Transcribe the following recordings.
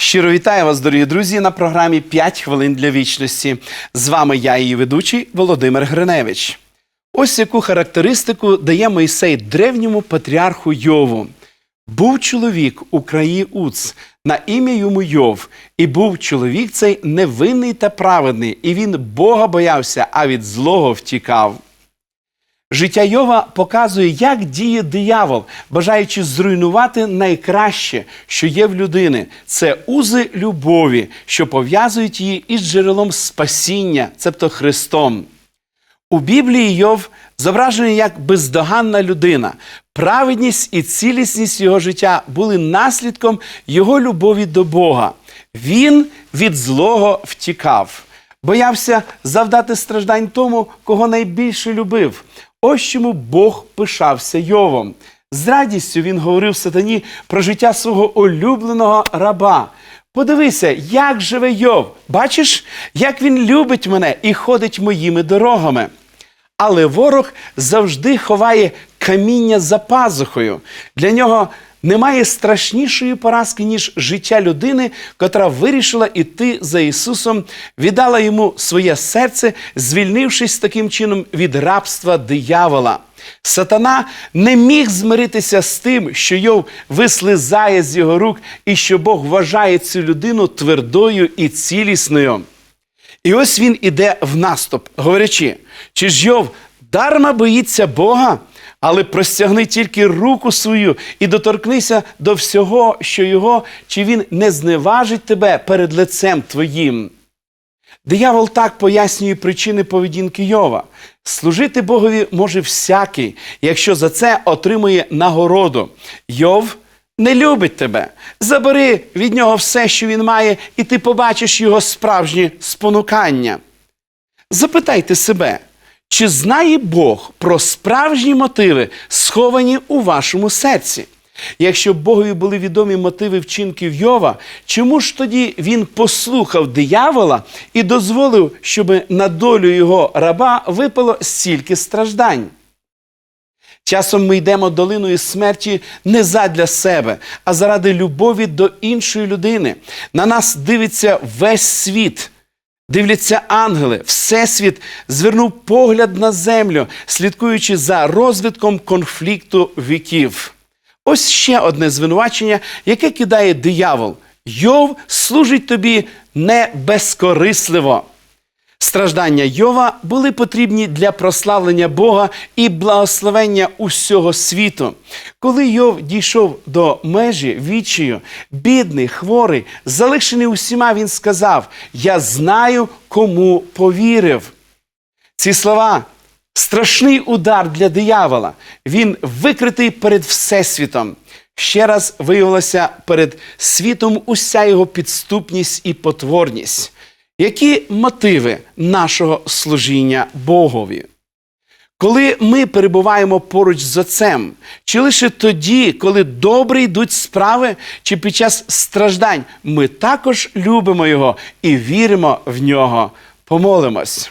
Щиро вітаю вас, дорогі друзі, на програмі «5 хвилин для вічності. З вами я, її ведучий Володимир Гриневич. Ось яку характеристику дає Мойсей древньому патріарху Йову. Був чоловік у краї Уц, на ім'я йому Йов, і був чоловік цей невинний та праведний, і він Бога боявся, а від злого втікав. Життя Йова показує, як діє диявол, бажаючи зруйнувати найкраще, що є в людини. Це узи любові, що пов'язують її із джерелом спасіння, цебто Христом. У Біблії Йов зображений як бездоганна людина. Праведність і цілісність його життя були наслідком його любові до Бога. Він від злого втікав, боявся завдати страждань тому, кого найбільше любив. Ось чому Бог пишався Йовом. З радістю він говорив сатані про життя свого улюбленого раба. Подивися, як живе Йов. Бачиш, як він любить мене і ходить моїми дорогами. Але ворог завжди ховає каміння за пазухою. Для нього немає страшнішої поразки, ніж життя людини, котра вирішила іти за Ісусом, віддала йому своє серце, звільнившись таким чином від рабства диявола. Сатана не міг змиритися з тим, що Йов вислизає з його рук, і що Бог вважає цю людину твердою і цілісною. І ось він іде в наступ, говорячи, чи ж Йов дарма боїться Бога, але простягни тільки руку свою і доторкнися до всього, що його, чи він не зневажить тебе перед лицем твоїм. Диявол так пояснює причини поведінки Йова. Служити Богові може всякий, якщо за це отримує нагороду. Йов не любить тебе. Забери від нього все, що він має, і ти побачиш його справжнє спонукання. Запитайте себе, чи знає Бог про справжні мотиви, сховані у вашому серці? Якщо Богові були відомі мотиви вчинків Йова, чому ж тоді він послухав диявола і дозволив, щоб на долю його раба випало стільки страждань? Часом ми йдемо долиною смерті не задля себе, а заради любові до іншої людини. На нас дивиться весь світ. Дивляться ангели, Всесвіт звернув погляд на землю, слідкуючи за розвитком конфлікту віків. Ось ще одне звинувачення, яке кидає диявол. Йов служить тобі не безкорисливо. Страждання Йова були потрібні для прославлення Бога і благословення усього світу. Коли Йов дійшов до межі відчаю, бідний, хворий, залишений усіма, він сказав: Я знаю, кому повірив. Ці слова страшний удар для диявола. Він викритий перед Всесвітом. Ще раз виявилася перед світом уся його підступність і потворність. Які мотиви нашого служіння Богові? Коли ми перебуваємо поруч з Отцем, чи лише тоді, коли добре йдуть справи, чи під час страждань, ми також любимо Його і віримо в нього. Помолимось.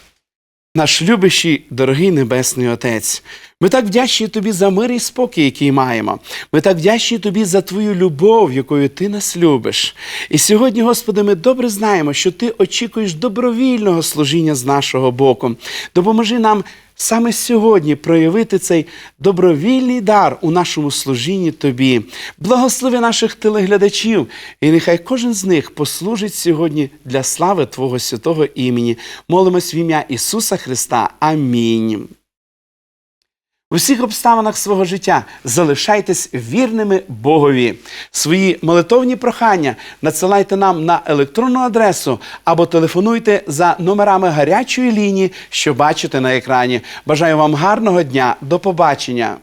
Наш любящий, дорогий Небесний Отець, ми так вдячні Тобі за мир і спокій, який маємо. Ми так вдячні Тобі за Твою любов, якою Ти нас любиш. І сьогодні, Господи, ми добре знаємо, що Ти очікуєш добровільного служіння з нашого боку. Допоможи нам саме сьогодні проявити цей добровільний дар у нашому служінні Тобі. Благослови наших телеглядачів, і нехай кожен з них послужить сьогодні для слави Твого святого імені. Молимось в ім'я Ісуса Христа. Амінь. У усіх обставинах свого життя залишайтесь вірними Богові. Свої молитовні прохання надсилайте нам на електронну адресу або телефонуйте за номерами гарячої лінії, що бачите на екрані. Бажаю вам гарного дня. До побачення!